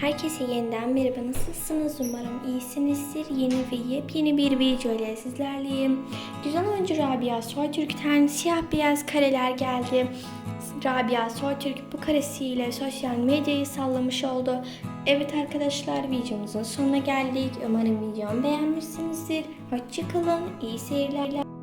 Herkese yeniden merhaba nasılsınız? Umarım iyisinizdir. Yeni ve yepyeni bir video ile sizlerleyim. Güzel oyuncu Rabia Soytürk'ten siyah beyaz kareler geldi. Rabia Soytürk bu karesiyle sosyal medyayı sallamış oldu. Evet arkadaşlar videomuzun sonuna geldik. Umarım videomu beğenmişsinizdir. Hoşçakalın iyi seyirler.